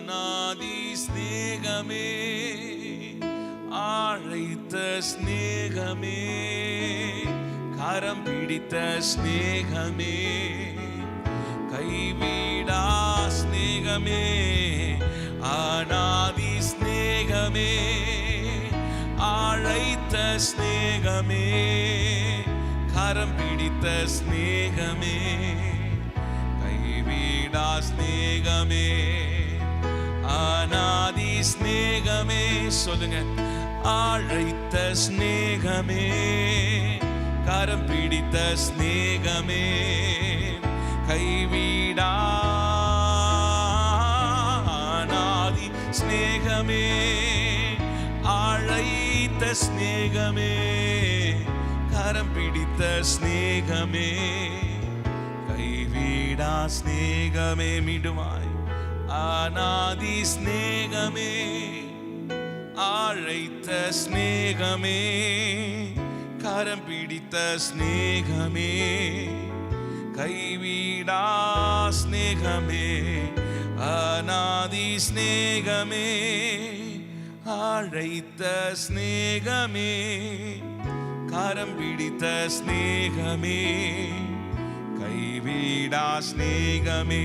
அநாதி ஸ்நேகமே அழைத்த ஸ்நேகமே கரம் பிடித்த ஸ்நேகமே கைவிடா ஸ்நேகமே அநாதி ஸ்நேகமே அழைத்த ஸ்நேகமே கரம் பிடித்த ஸ்நேகமே கைவிடா ஸ்நேகமே ஸ்நேகமே சொல்லுங்க. ஆழைத்த ஸ்நேகமே கரம் பிடித்த ஸ்நேகமே கைவிடாதி அநாதி ஸ்நேகமே அழைத்த ஸ்நேகமே கரம் பிடித்த ஸ்நேகமே கைவிடா ஸ்நேகமே மீண்டுமாய் அநாதி ஸ்நேகமே அழைத்த ஸ்நேகமே கரம் பிடித்த ஸ்நேகமே கைவிடா ஸ்நேகமே அநாதி ஸ்நேகமே அழைத்த ஸ்நேகமே கரம் பிடித்த ஸ்நேகமே கைவிடா ஸ்நேகமே